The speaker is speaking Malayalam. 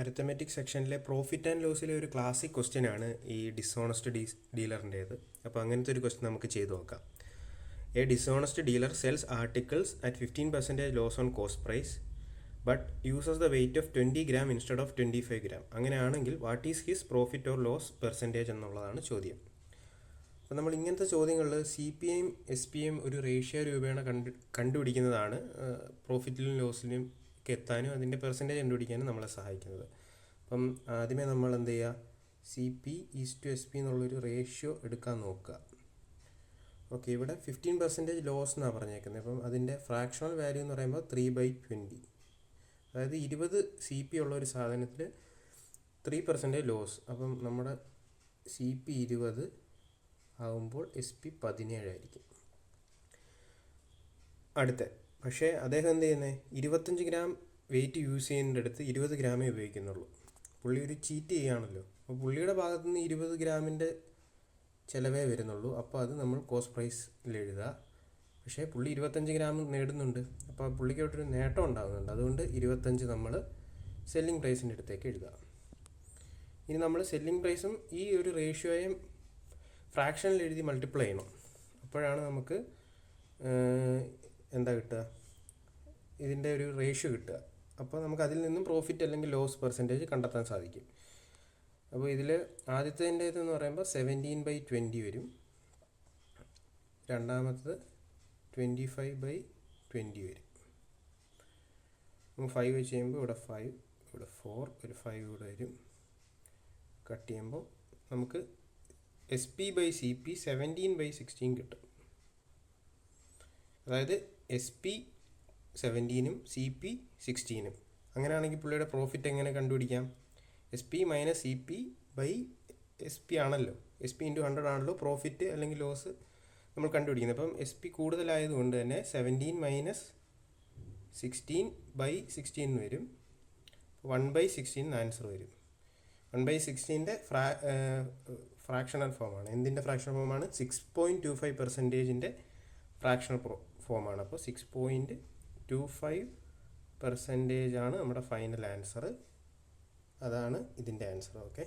അരിത്തമെറ്റിക് സെക്ഷനിലെ പ്രോഫിറ്റ് ആൻഡ് ലോസിലെ ഒരു ക്ലാസിക് ക്വസ്റ്റ്യൻ ആണ് ഈ ഡിസോണസ്റ്റ് ഡീ ഡീലറിന്റേത് അപ്പോൾ അങ്ങനത്തെ ഒരു ക്വസ്റ്റ്യൻ നമുക്ക് ചെയ്തു നോക്കാം. A dishonest dealer sells articles at fifteen percentage loss on cost price but uses the weight of twenty gram instead of twenty five gram അങ്ങനെയാണെങ്കിൽ what is his profit or loss percentage എന്നുള്ളതാണ് ചോദ്യം. അപ്പോൾ നമ്മൾ ഇങ്ങനത്തെ ചോദ്യങ്ങളിൽ C P M S P M ഒരു റേഷ്യ രൂപേണ കണ്ടു കണ്ടുപിടിക്കുന്നതാണ് പ്രോഫിറ്റിലും ലോസിലും എത്താനും അതിന്റെ പെർസെന്റേജ് കണ്ടുപിടിക്കാനും നമ്മളെ സഹായിക്കുന്നത്. അപ്പം ആദ്യമേ നമ്മൾ എന്ത് ചെയ്യുക? C P is to S P എന്നുള്ളൊരു റേഷ്യോ എടുക്കാൻ നോക്കുക. ഓക്കെ ഇവിടെ ഫിഫ്റ്റീൻ പെർസെന്റേജ് ലോസ് എന്നാണ് പറഞ്ഞേക്കുന്നത്. അപ്പം അതിന്റെ ഫ്രാക്ഷണൽ വാല്യൂ എന്ന് പറയുമ്പോൾ ത്രീ ബൈ ട്വന്റി അതായത് ഇരുപത് സി പി ഉള്ള ഒരു സാധനത്തിൽ ത്രീ പെർസെന്റേജ് ലോസ് അപ്പം നമ്മുടെ സി പി ഇരുപത് ആകുമ്പോൾ എസ് പി പതിനേഴായിരിക്കും അടുത്ത. പക്ഷേ അദ്ദേഹം എന്ത് ചെയ്യുന്നത് ഇരുപത്തഞ്ച് ഗ്രാം വെയിറ്റ് യൂസ് ചെയ്യുന്നതിന്റെ അടുത്ത് ഇരുപത് ഗ്രാമേ ഉപയോഗിക്കുന്നുള്ളൂ. പുള്ളി ഒരു ചീറ്റ് ചെയ്യുകയാണല്ലോ. അപ്പോൾ പുള്ളിയുടെ ഭാഗത്തു നിന്ന് ഇരുപത് ഗ്രാമിന്റെ ചിലവേ വരുന്നുള്ളൂ. അപ്പോൾ അത് നമ്മൾ കോസ്റ്റ് പ്രൈസിൽ എഴുതുക. പക്ഷേ പുള്ളി ഇരുപത്തഞ്ച് ഗ്രാം നേടുന്നുണ്ട്. അപ്പോൾ പുള്ളിക്കോട്ടൊരു നേട്ടം ഉണ്ടാകുന്നുണ്ട്. അതുകൊണ്ട് ഇരുപത്തഞ്ച് നമ്മൾ സെല്ലിംഗ് പ്രൈസിന്റെ അടുത്തേക്ക് എഴുതുക. ഇനി നമ്മൾ സെല്ലിംഗ് പ്രൈസും ഈ ഒരു റേഷ്യോയും ഫ്രാക്ഷനിൽ എഴുതി മൾട്ടിപ്ലൈ ചെയ്യണം. അപ്പോഴാണ് നമുക്ക് എന്താ കിട്ടുക? ഇതിന്റെ ഒരു റേഷ്യോ കിട്ടുക. അപ്പോൾ നമുക്ക് അതിൽ നിന്നും പ്രോഫിറ്റ് അല്ലെങ്കിൽ ലോസ് പെർസെന്റേജ് കണ്ടെത്താൻ സാധിക്കും. അപ്പോൾ ഇതിൽ ആദ്യത്തേന്റേതെന്ന് പറയുമ്പോൾ സെവന്റീൻ ബൈ ട്വന്റി വരും. രണ്ടാമത്തത് ട്വന്റി ഫൈവ് ബൈ ട്വന്റി വരും. നമ്മൾ ഫൈവ് വെച്ച് ചെയ്യുമ്പോൾ ഇവിടെ ഫൈവ് ഇവിടെ ഫോർ ഒരു ഫൈവ് ഇവിടെ വരും. കട്ട് ചെയ്യുമ്പോൾ നമുക്ക് S P by C P seventeen by sixteen കിട്ടും. അതായത് എസ് പി സെവന്റീനും സി പി സിക്സ്റ്റീനും അങ്ങനെയാണെങ്കിൽ പുള്ളിയുടെ പ്രോഫിറ്റ് എങ്ങനെ കണ്ടുപിടിക്കാം? S P minus C P by S P ആണല്ലോ. എസ് പി ഇന്റു ഹൺഡ്രഡ് ആണല്ലോ പ്രോഫിറ്റ് അല്ലെങ്കിൽ ലോസ് നമ്മൾ കണ്ടുപിടിക്കുന്നത്. അപ്പം എസ് പി കൂടുതലായതുകൊണ്ട് തന്നെ seventeen minus sixteen by sixteen എന്ന് വരും വൺ ബൈ സിക്സ്റ്റീൻ ആൻസർ വരും. വൺ ബൈ സിക്സ്റ്റീന്റെ ഫ്രാ ഫ്രാക്ഷണൽ ഫോമാണ് എന്തിന്റെ ഫ്രാക്ഷണൽ ഫോമാണ് സിക്സ് പോയിന്റ് ടു ഫൈവ് പെർസെന്റേജിന്റെ ഫ്രാക്ഷണൽ ഫോമാണ് അപ്പോൾ six point two five percentage ആണ് നമ്മുടെ ഫൈനൽ ആൻസർ അതാണ് ഇതിന്റെ ആൻസർ ഓക്കെ